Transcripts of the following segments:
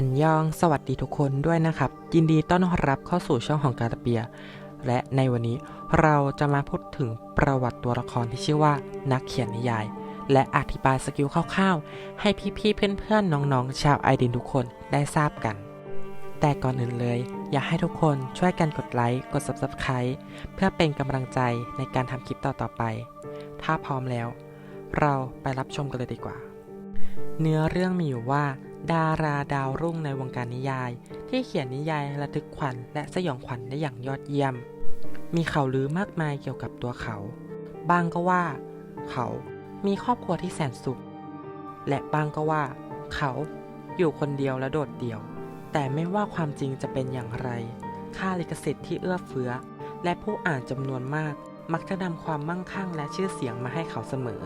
อันยอง สวัสดีทุกคนด้วยนะครับ ยินดีต้อนรับเข้าสู่ช่องของกาตะเปีย และในวันนี้เราจะมาพูดถึงประวัติตัวละครที่ชื่อว่า นักเขียนนิยาย และอธิบายสกิลคร่าวๆ ให้พี่ๆเพื่อนๆ น้องๆ ชาวไอดินทุกคนได้ทราบกัน แต่ก่อนอื่นเลย อยากให้ทุกคนช่วยกันกดไลค์กด Subscribe เพื่อเป็นกำลังใจในการทำคลิปต่อๆไป ถ้าพร้อมแล้ว เราไปรับชมกันเลยดีกว่า เนื้อเรื่องมีอยู่ว่า ดาราดาวรุ่งในวงการนิยาย ที่เขียนนิยายระทึกขวัญและสยองขวัญได้อย่างยอดเยี่ยม มีข่าวลือมากมายเกี่ยวกับตัวเขา บางก็ว่า เขามีครอบครัวที่แสนสุข และบางก็ว่า เขาอยู่คนเดียวและโดดเดี่ยว แต่ไม่ว่าความจริงจะเป็นอย่างไร ค่าลิขสิทธิ์ที่เอื้อเฟื้อ และผู้อ่านจำนวนมาก มักจะนำความมั่งคั่งและชื่อเสียงมาให้เขาเสมอ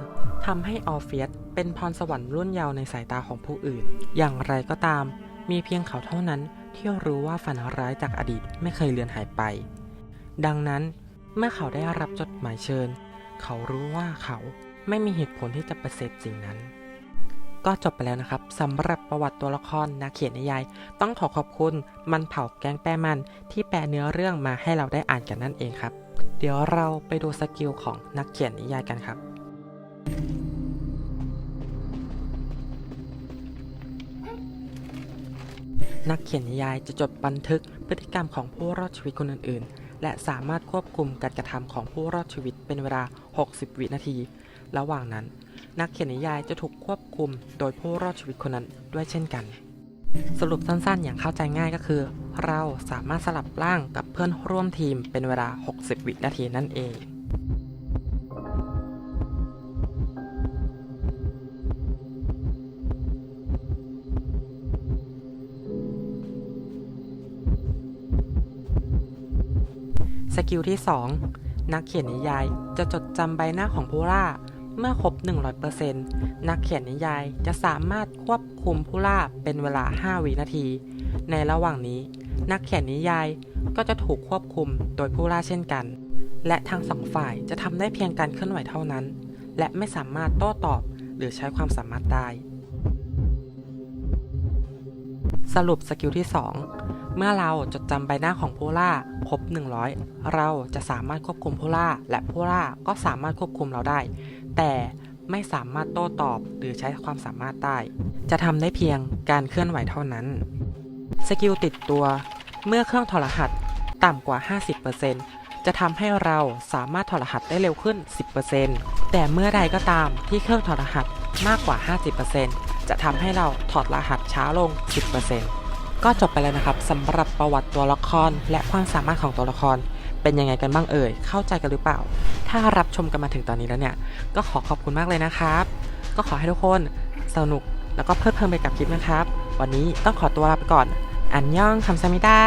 ทำให้ออฟเฟียสเป็นพรสวรรค์รุ่นเยาว์ในสายตาของผู้อื่น อย่างไรก็ตาม มีเพียงเขาเท่านั้นที่รู้ว่าฝันร้ายจากอดีตไม่เคยเลือนหายไป ดังนั้นเมื่อเขาได้รับจดหมายเชิญ เขารู้ว่าเขาไม่มีเหตุผลที่จะปฏิเสธสิ่งนั้น ก็จบไปแล้วนะครับสำหรับประวัติตัวละครนักเขียนนิยาย ต้องขอขอบคุณมันเผาแกงแป้มันที่แปลเนื้อเรื่องมาให้เราได้อ่านกันนั่นเองครับ เดี๋ยวเราไปดูสกิลของนักเขียนนิยายกันครับ นักเขียนนิยายจะจดบันทึกพฤติกรรมของผู้รอดชีวิตคนอื่น ๆ และสามารถควบคุมการกระทำของผู้รอดชีวิตเป็นเวลา 60 วินาที ระหว่างนั้น นักเขียนนิยายจะถูกควบคุมโดยผู้รอดชีวิตคนนั้นด้วยเช่นกัน สรุปสั้นๆ อย่างเข้าใจง่ายก็คือ เราสามารถสลับร่างกับเพื่อนร่วมทีมเป็นเวลา 60 วินาทีนั่นเองสกิลที่ 2 นักเขียนนิยายจะจดจำใบหน้าของผู้ล่า เมื่อครบ 100%นักเขียนนิยายจะสามารถควบคุมผู้ล่าเป็นเวลา 5 วินาที ในระหว่างนี้ นักเขียนนิยายก็จะถูกควบคุมโดยผู้ล่าเช่นกัน และทั้งสองฝ่ายจะทำได้เพียงการเคลื่อนไหวเท่านั้น และไม่สามารถโต้ตอบหรือใช้ความสามารถได้ สรุปสกิลที่ 2 เมื่อเราจดจำใบหน้าของผู้ล่าครบ 100 เราจะสามารถควบคุมผู้ล่า และผู้ล่าก็สามารถควบคุมเราได้ แต่ไม่สามารถโต้ตอบหรือใช้ความสามารถได้ จะทำได้เพียงการเคลื่อนไหวเท่านั้น สกิลติดตัว เมื่อเครื่องถอดรหัสต่ำกว่า 50%จะทำให้เราสามารถถอดรหัสได้เร็วขึ้น 10%แต่เมื่อใดก็ตามที่เครื่องถอดรหัสมากกว่า 50%จะทำให้เราถอดรหัสช้าลง 10%ก็จบไปแล้วนะครับสำหรับประวัติตัวละครและความสามารถของตัวละครเป็นยังไงกันบ้างเอ่ย เข้าใจกันหรือเปล่า ถ้ารับชมกันมาถึงตอนนี้แล้วเนี่ย ก็ขอขอบคุณมากเลยนะครับ ก็ขอให้ทุกคนสนุกแล้วก็เพลิดเพลินไปกับคลิปนะครับ วันนี้ต้องขอตัวลาไปก่อน อันยองคำซามิดา